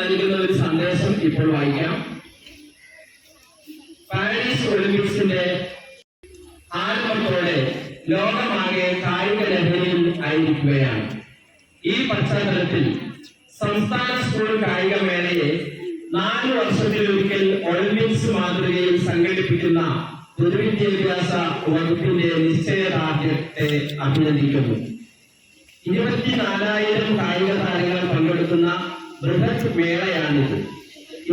നൽകുന്ന ഒരു സന്ദേശം ഇപ്പോൾ വായിക്കാം. പാരീസ് ഒളിമ്പിക്സിന്റെ ആരംഭത്തോടെ ലോകമാകെ കായിക ലഹരിയിൽ ആയിരിക്കുകയാണ് ഈ പശ്ചാത്തലത്തിൽ സംസ്ഥാന സ്കൂൾ കായിക മേളയെ നാല് വർഷത്തിലൊരിക്കൽ ഒളിമ്പിക്സ് മാതൃകയിൽ സംഘടിപ്പിക്കുന്ന പൊതുവിദ്യാഭ്യാസ വകുപ്പിന്റെ നിശ്ചയദാർഢ്യത്തെ അഭിനന്ദിക്കുന്നു. ഇരുപത്തിനാലായിരം കായിക താരങ്ങൾ ബൃഹത് മേളയാണിത്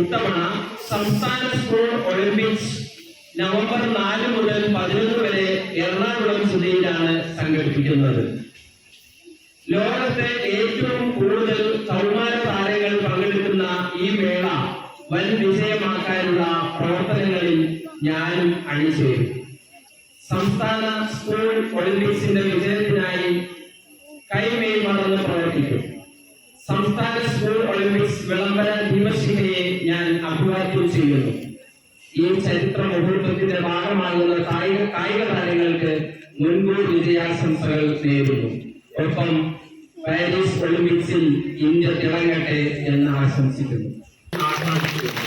ഇത്തവണ സംസ്ഥാന സ്കൂൾ ഒളിമ്പിക്സ് നവംബർ നാല് മുതൽ പതിനൊന്ന് വരെ എറണാകുളം ജില്ലയിലാണ് സംഘടിപ്പിക്കുന്നത്. ലോകത്തെ ഏറ്റവും കൂടുതൽ കൗമാര താരങ്ങൾ പങ്കെടുക്കുന്ന ഈ മേള വൻ വിജയമാക്കാനുള്ള പ്രവർത്തനങ്ങളിൽ ഞാനും അണിചേരും. സംസ്ഥാന സ്കൂൾ ഒളിമ്പിക്സിന്റെ വിജയത്തിനായി കൈമേൽ മറന്ന് പ്രവർത്തിക്കും. സംസ്ഥാന സ്കൂൾ ഒളിമ്പിക്സ് വിളംബര ദീപശിഖയെ ഞാൻ അഭിവാദ്യം ചെയ്യുന്നു. ഈ ചരിത്ര മുഹൂർത്തത്തിന്റെ ഭാഗമാകുന്ന കായിക കായിക താരങ്ങൾക്ക് മുൻകൂർ വിജയാശംസകൾ നേരുന്നു. ഒപ്പം പാരീസ് ഒളിമ്പിക്സിൽ ഇന്ത്യ തിളങ്ങട്ടെ എന്ന് ആശംസിക്കുന്നു. ആഹ്ലാദിക്കുന്നു